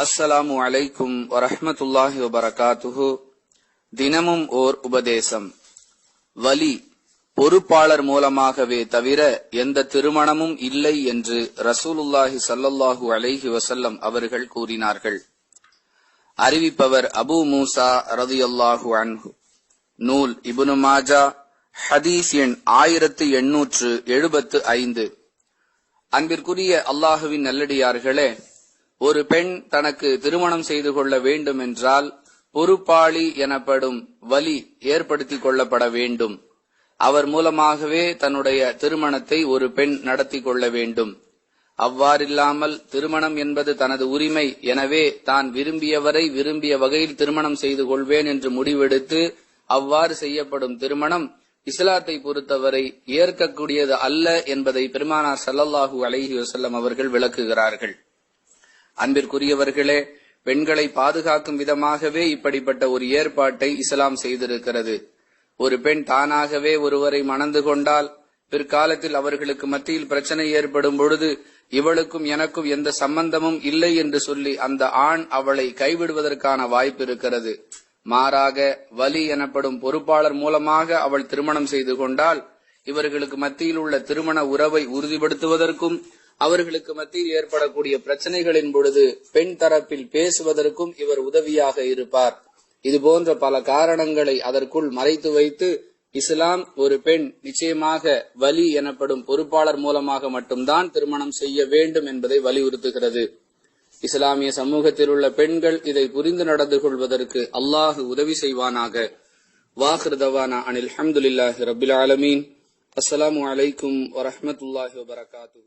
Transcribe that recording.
அஸ்ஸலாமு அலைக்கும் வரஹமத்துல்லாஹி வபரகாத்துஹு. தினமும் ஓர் உபதேசம். வலி பொறுப்பாளர் மூலமாகவே தவிர எந்த திருமணமும் இல்லை என்று ரசூலுல்லாஹி சல்லல்லாஹு அலைஹி வசல்லம் அவர்கள் கூறினார்கள். அறிவிப்பவர் அபு மூசா ரதியல்லாஹு அன்ஹு. நூல் இபுனு மாஜா ஹதீஸ் எண் ஆயிரத்து எண்ணூற்று எழுபத்து ஐந்து. அன்பிற்குரிய அல்லாஹுவின் நல்லடியார்களே ஒரு பெண் தனக்கு திருமணம் செய்து கொள்ள வேண்டும் என்றால் பொறுப்பாளி எனப்படும் வலி ஏற்படுத்திக் கொள்ளப்பட வேண்டும். அவர் மூலமாகவே தன்னுடைய திருமணத்தை ஒரு பெண் நடத்தி கொள்ள வேண்டும். அவ்வாறில்லாமல் திருமணம் என்பது தனது உரிமை. எனவே தான் விரும்பியவரை விரும்பிய வகையில் திருமணம் செய்து கொள்வேன் என்று முடிவெடுத்து அவ்வாறு செய்யப்படும் திருமணம் இஸ்லாத்தை பொறுத்தவரை ஏற்கக்கூடியது அல்ல என்பதை பெருமானார் ஸல்லல்லாஹு அலஹி வசல்லம் அவர்கள் விளக்குகிறார்கள். அன்பிற்குரியவர்களே பெண்களை பாதுகாக்கும் விதமாகவே இப்படிப்பட்ட ஒரு ஏற்பாட்டை இஸ்லாம் செய்திருக்கிறது. ஒரு பெண் தானாகவே ஒருவரை மணந்து கொண்டால் பிற்காலத்தில் அவர்களுக்கு மத்தியில் பிரச்சனை ஏற்படும் பொழுது இவளுக்கும் எனக்கும் எந்த சம்பந்தமும் இல்லை என்று சொல்லி அந்த ஆண் அவளை கைவிடுவதற்கான வாய்ப்பு இருக்கிறது. மாறாக வலி எனப்படும் பொறுப்பாளர் மூலமாக அவள் திருமணம் செய்து கொண்டால் இவர்களுக்கு மத்தியில் உள்ள திருமண உறவை உறுதிப்படுத்துவதற்கும் அவர்களுக்கு மத்தியில் ஏற்படக்கூடிய பிரச்சனைகளின் பொழுது பெண் தரப்பில் பேசுவதற்கும் இவர் உதவியாக இருப்பார். இது போன்ற பல காரணங்களை அதற்குள் மறைத்து வைத்து இஸ்லாம் ஒரு பெண் நிச்சயமாக வலி எனப்படும் பொறுப்பாளர் மூலமாக மட்டும்தான் திருமணம் செய்ய வேண்டும் என்பதை வலியுறுத்துகிறது. இஸ்லாமிய சமூகத்தில் உள்ள பெண்கள் இதை புரிந்து நடந்து கொள்வதற்கு அல்லாஹு உதவி செய்வானாக. வாஹிருதவானா அனில் அஹமதுல்லாஹி ரபில் ஆலமீன். அஸ்ஸலாமு வலைக்கும் வரமத்துல்லாஹி வபரகாத்து